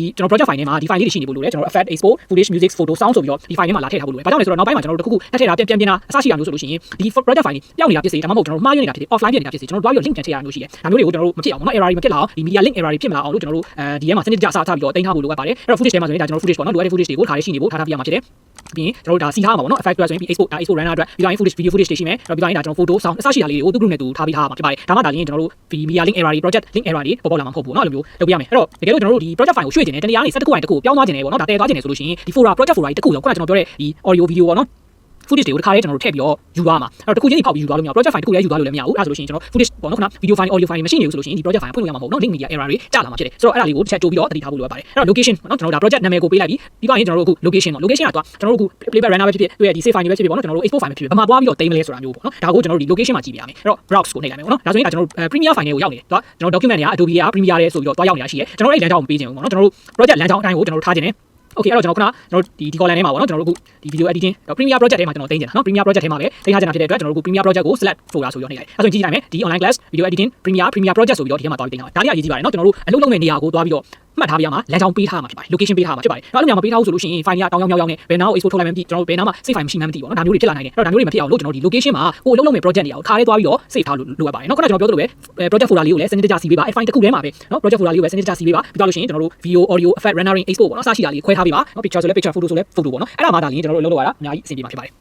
ဒီကျွန်တော် project file ထဲမှာဒီ file လေးတွေရှိနေဖို့လိုတယ်ကျွန်တော် effect export footage music photo sound ဆိုပြီးတော့ဒီ file ထဲမှာလာထည့်ထားဖို့လိုတယ်ဘာကြောင့်လဲဆိုတော့နောက်ပိုင်းမှာကျွန်တော်တို့တစ်ခုခုထည့်ထည့်တာပြန်ပြန်ပြင်တာအစရှိတာမျိုးဆိုလို့ရှိရင်ဒီ project file ကြီးပြောင်းနေတာဖြစ်စေဒါမှမဟုတ်ကျွန်တော်တို့မှားယွင်းနေတာဖြစ်စေ offline ဖြစ်နေတာဖြစ်စေကျွန်တော်တို့ drive ပြီး link ပြန်ထည့်ရတာမျိုးရှိတယ်ဒါမျိုးတွေကိုကျွန်တော်တို့မဖြစ်အောင်ပေါ့နော် error တွေမဖြစ်လာအောင်ဒီ media link error တွေဖြစ်မလာအောင်လို့ကျွန်တော်တို့အဲဒီထဲမှာစနစ်တကျအစားထားပြီးတော့တင်ထားဖို့လိုအပ်ပါတယ်အဲ့တော့ footage ထဲမှာဆိုရင်ဒါကျွန်တော် footage ပေါ့နော်လိုအပ်တဲ့ footage တွေကိုခါလေးရှိနေဖို့ထားထားပြရမှာဖြစ်တယ် ပြီးရင်ကျွန်တော်တို့ဒါစီထားမှာပေါ့နော် effect ဆိုရင်ပြီး export ဒါ export runner အတွက် design footage video footage တွေရှိမယ်ပြီးတော့ design ဒါကျွန်တော် photo sound အစရှိတာလေးတွေကိုသူ့ group နဲ့သူထားပေးထားမှာဖြစ်ပါတယ်ဒါမှဒါလည်းကျွန်တော်တို့ဒီ media link error တွေ project link error တွေပေါ်ပေါက်လာမှာမဟုတ်ဘူးနော်အဲ့လိုမျိုးလုပ်ပြရမယ်အဲ့တော့တကယ်လို့ကျွန်တော်တို့ဒီ project file ကိုရွှေ့ခြင်းနဲ့တနည်းအားဖြင့်စက်တစ်ခုတိုင်းတစ်ခုပြောင်းသွားခြင်းနဲ့ပေါ့နော်ဒါတည်သွားခြင်းနဲ့ဆိုလို့ရှိရင်ဒီ fora project fora တွေတစ်ခုလောက်ခုနကျွန်တော်ပြောတဲ့ဒီ audio video ပေါ့နော် footage တွေကိုတစ်ခါတည်းကျွန်တော်တို့ထည့်ပြီးတော့ယူသွားမှာအဲ့တော့တစ်ခုချင်းဖောက်ပြီးယူသွားလို့မရဘူး project file တစ်ခုလည်းယူသွားလို့လည်းမရဘူးအဲ့ဒါဆိုလို့ရှိရင်ကျွန်တော် footage ပေါ့နော်ခုန video file audio file မရှိနေဘူးဆိုလို့ရှိရင်ဒီ project file ဖွင့်လို့ရမှာမဟုတ်နော် link media error တွေကြာလာမှာဖြစ်တယ်ဆိုတော့အဲ့ဒါလေးကိုတစ်ချက်တိုးပြီးတော့တတိထားဖို့လိုအပ်ပါတယ်အဲ့တော့ location နော်ကျွန်တော်ဒါ project နာမည်ကိုပေးလိုက်ပြီးဒီပိုင်းကျွန်တော်တို့အခု location ပေါ့ location ကတော့ကျွန်တော်တို့အခု playback runner ပဲဖြစ်ဖြစ်တွေ့ရဒီ save file တွေပဲဖြစ်ဖြစ်ပေါ့နော်ကျွန်တော်တို့ export file ပဲဖြစ်ဖြစ်ဘာမှသွားပြီးတော့တိမ်းမလဲဆိုတာမျိုးပေါ့နော်ဒါကိုကျွန်တော်တို့ဒီ location မှာကြည့်ပြရမယ်အဲ့တော့ browse ကိုနှိပ်လိုက်မယ်ပေါ့နော်ဒါဆိုရင်ဒါကျွန်တော်တို့ premiere file ကိုရောက်နေတယ်တော့ကျွန်တော် document တွေက Adobe က premiere ရဲဆိုပြီးတော့တွားရောက်နေတာရှိတယ်ကျွန်တော်အဲ့ဒီလမ်းကြောင်းကိုပေးခြင်းပေါ့နော်ကျွန်တော်တို့ project လမ်းကြောင်းအတိုင်းကိုကျွန်တော်တို့ထားခြင်းတယ် โอเคအဲ့တော့ကျွန်တော်ခုနကျွန်တော်ဒီဒီ column ထဲမှာပေါ့နော်ကျွန်တော်တို့အခုဒီ video editing Premiere project ထဲမှာကျွန်တော်တင်ကြတာနော် Premiere project ထဲမှာပဲတင်ထားကြတာဖြစ်တဲ့အတွက်ကျွန်တော်တို့အခု Premiere project ကို select folder ဆိုပြီးတော့နှိပ်လိုက်အဲ့ဆိုကြည့်လိုက်မယ်ဒီ online class video editing Premiere Premiere project ဆိုပြီးတော့ဒီထဲမှာတွားပြီးတင်ထားတာဒါလေးအရေးကြီးပါတယ်နော်ကျွန်တော်တို့အလုပ်လုပ်မယ့်နေရာကိုတွားပြီးတော့ မှတ်ထားပြရမှာလမ်းကြောင်းပေးထားမှာဖြစ်ပါတယ် location ပေးထားမှာဖြစ်ပါတယ်အဲ့လိုမျိုးမပေးထားဘူးဆိုလို့ရှိရင် file ကတောင်းရောက်ရောက်ရောက်နဲ့ဘယ်နာကို export ထုတ်လိုက်မှမသိကျွန်တော်တို့ဘယ်နာမှာ save file မရှိမှမသိပေါ့နော်ဒါမျိုးတွေဖြစ်လာနိုင်တယ်အဲ့တော့ဒါမျိုးတွေမဖြစ်အောင်လို့ကျွန်တော်ဒီ location မှာကိုအလုပ်လုပ်မယ့် project နေရာကိုခါလေးတွားပြီးတော့ save ထားလို့လိုအပ်ပါတယ်နော်ခုနကကျွန်တော်ပြောသလိုပဲ project folder လေးကိုလည်းစနစ်တကျစီပေးပါအဲ့ file တစ်ခုထဲမှာပဲနော် project folder လေးကိုပဲစနစ်တကျစီပေးပါပြီးတော့လို့ရှိရင်ကျွန်တော်တို့ video audio effect rendering export ပေါ့နော်အစရှိတာလေးခွဲထားပေးပါနော် picture ဆိုလဲ picture photo ဆိုလဲ photo ပေါ့နော်အဲ့ဒါမှဒါလင်းကျွန်တော်တို့အလုပ်လုပ်ရတာအများကြီးအဆင်ပြေမှာဖြစ်ပါတယ်